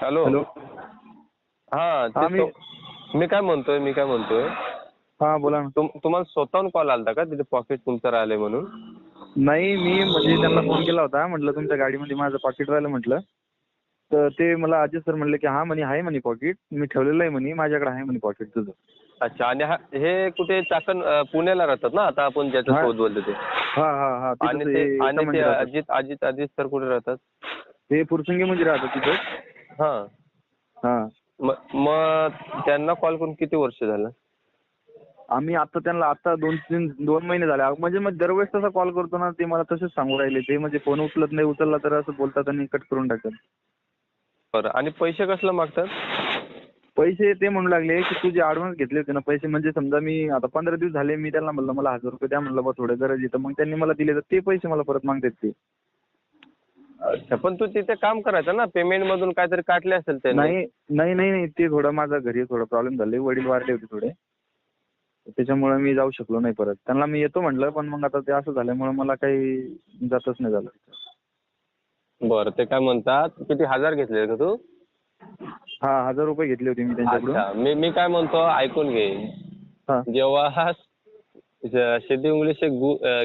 Hello. Hello. हा ते मी- तो- मी काय म्हणतोय मी काय म्हणतोय? हा बोला ना. तुम- तुम्हाला स्वतःहून कॉल आलता का? तिथे पॉकेट तुमचं राहिलंय म्हणून? नाही मी म्हणजे त्यांना फोन केला होता. म्हटलं तुमच्या गाडीमध्ये माझं पाकिट राहिलं म्हटलं. तर ते मला अजय सर म्हणले की हा म्हणे आहे म्हणे पॉकेट मी ठेवलेलं आहे म्हणे. माझ्याकडे आहे म्हणे पॉकेट तुझं. अच्छा आणि हा कुठे चाकण पुण्याला राहतात ना? आता आपण ज्याच्या. सोबत बोलतो ते. हा हा हा. आणि ते ते. अजित अजित अजित सर कुठे राहतात? हे फुरसंगी मध्ये राहतात तिथं. हा. हा. मग त्यांना कॉल करून किती वर्ष झालं? आम्ही आता त्यांना आता दोन तीन दोन महिने झाले. अहो, म्हणजे मग दरवेळेस तसा कॉल करतो ना ते मला तसेच सांगू राहिले. ते म्हणजे फोन उचलत नाही उचलला तर असं बोलतात आणि कट करून टाकतात. बरं. आणि पैसे कसलं मागतात? पैसे ते म्हणू लागले की तू जे ॲडव्हान्स घेतले होते ना पैसे म्हणजे समजा मी आता पंधरा दिवस झाले मी त्यांना म्हणलं मला हजार रुपये द्या. म्हणलं बा थोडं गरज आहे. तर मग त्यांनी मला दिले तर ते पैसे मला परत मागतात ते. अच्छा पण तू तिथे काम करायचं ना? पेमेंट मधून काहीतरी काटले असेल त्यांनी. नाही नाही नाही नाही. ते थोडं माझा घरी थोडा प्रॉब्लेम झाले वडील वारले होते थोडे. त्याच्यामुळे मी जाऊ शकलो नाही परत. त्यांना मी येतो म्हटलं पण मग आता ते असं झाल्यामुळे मला काही जातच नाही झालं. बरं ते काय म्हणतात? किती हजार घेतले का तू? हा हजार रुपये घेतले होते मी त्यांच्याकडून. अच्छा मी मी काय म्हणतो ऐकून घे. हा. जेव्हा शेती उंगली से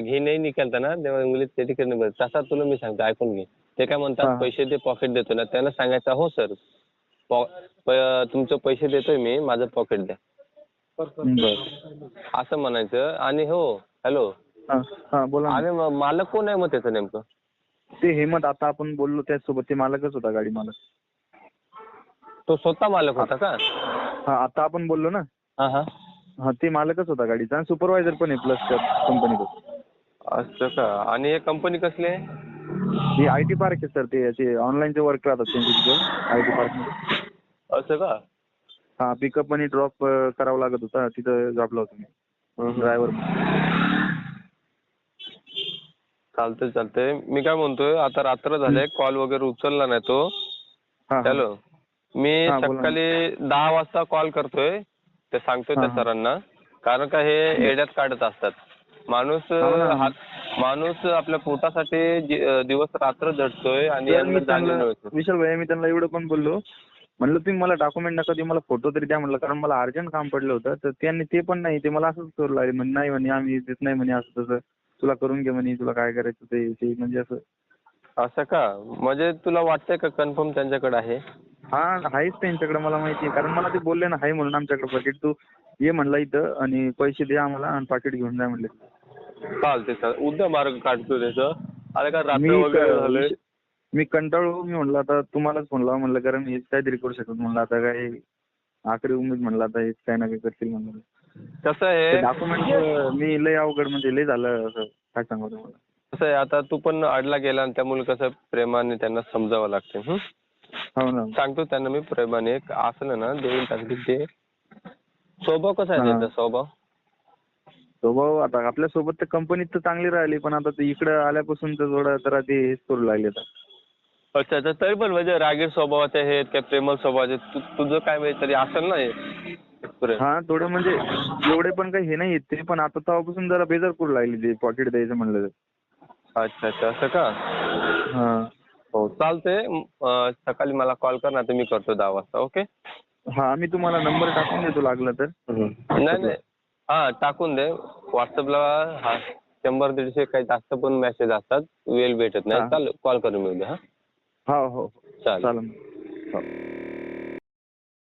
घी नाही निकलता ना तेव्हा उंगलीत शेती करणे बरं तसा तुला मी सांगतो ऐकून घे. ते काय. म्हणतात पैसे दे पॉकेट देतो. ना त्यांना सांगायचं हो सर तुमचं पैसे देतोय मी माझं पॉकेट द्या. असं म्हणायचं. आणि हो हॅलो हा हा. आणि मालक कोण आहे मग त्याचं नेमकं? ते हेमंत आता आपण बोललो त्याचसोबत ते मालकच होता गाडी मालक. तो स्वतः मालक होता का? हा आता आपण बोललो ना. हा ते मालकच होता गाडीचा. आणि सुपरवायझर पण आहे प्लस कंपनीचा असं का? आणि हे कंपनी कसली? आहे हे आय टी पार्क आहे सर ते ते ऑनलाईनचे वर्क राहतात त्यांचे तिथं आय टी पार्कमध्ये असं का? हा पिकअप आणि ड्रॉप करावं लागत होता. तिथं जॉबला होतो मी. ड्रायव्हर चालतंय चालतंय. मी काय म्हणतोय आता रात्र झाले कॉल वगैरे उचलला नाही तो. हा हा. हॅलो. मी हा, बोला ना. सकाळी दहा वाजता कॉल करतोय. ते सांगतोय त्या हा, हा. सरांना. कारण का हे एड्यात काढत असतात. माणूस हो. हात- माणूस आपल्या पोटासाठी दिवस रात्र झटतोय आणि यांना जाणीव नव्हती. विशाल भैया मी त्यांना एवढं पण बोललो. म्हणलं तुम्ही मला डॉक्युमेंट नका देऊ मला फोटो तरी द्या म्हणलं कारण मला अर्जंट काम पडलं होतं. तर त्यांनी ते पण नाही ते मला असंच करू लागले. म्हणजे नाही म्हणे आम्ही देत नाही म्हणे असं तसं. तुला करून घे म्हणे तुला काय करायचं ते ते म्हणजे असं. असं का? म्हणजे तुला वाटतंय का कन्फर्म त्यांच्याकडे आहे? हा आहेच त्यांच्याकडे मला माहिती आहे. कारण मला ते बोलले ना आहे म्हणून आमच्याकडे पाकिट तू ये म्हणला इथं आणि पैसे दे आम्हाला आणि पाकिट घेऊन जा म्हणले. चालते चाल उद्या मार्ग काढतो त्याचं. अरे का रात्र मी वगैरे झाले मी कंटाळलो मी म्हणलं आता तुम्हालाच फोन लावा म्हणलं कारण हेच काहीतरी करू शकत म्हणलं आता काय आखरी उमेद म्हणलं आता हेच काय ना काय करतील म्हणलं कसं आहे? डॉक्युमेंट मी लय अवघड म्हणजे लय झालं असं काय सांगू तुम्हाला. कसं आहे आता तू पण अडला गेला आणि त्यामुळे कसं प्रेमाने त्यांना समजावं लागते हं? ना. सांगतो त्यांना मी प्रेमाने असलं ना देऊन टाकतील ते. स्वभाव कसा आहे. त्यांचा स्वभाव? स्वभाव आता आपल्यासोबत तर कंपनीत तर चांगली राहिली पण आता ते इकडं आल्यापासून तर थोडं जरा ते हेच करू लागले आता. अच्छा अच्छा तरी पण म्हणजे रागीट स्वभावाचे आहेत काय प्रेमळ स्वभावाचे तु तुझं काय म्हणजे तरी असेल ना हे. हा थोडं म्हणजे एवढे पण काही हे नाही ते पण आता तेव्हापासून जरा बेजार करू लागली ते पॉकेट द्यायचं म्हणलं तर. अच्छा अच्छा असं का? हा. हो चालतंय. अं, सकाळी मला कॉल कर ना तर मी करतो दहा वाजता ओके? हा मी तुम्हाला नंबर टाकून देतो लागलं तर. नाही नाही. हा टाकून दे. व्हॉट्सअपला हा शंभर दीडशे काही जास्त पण मेसेज असतात. वेळ भेटत नाही. चालेल कॉल करून मी उद्या हा. हो हो. चालेल. चालेल. हो.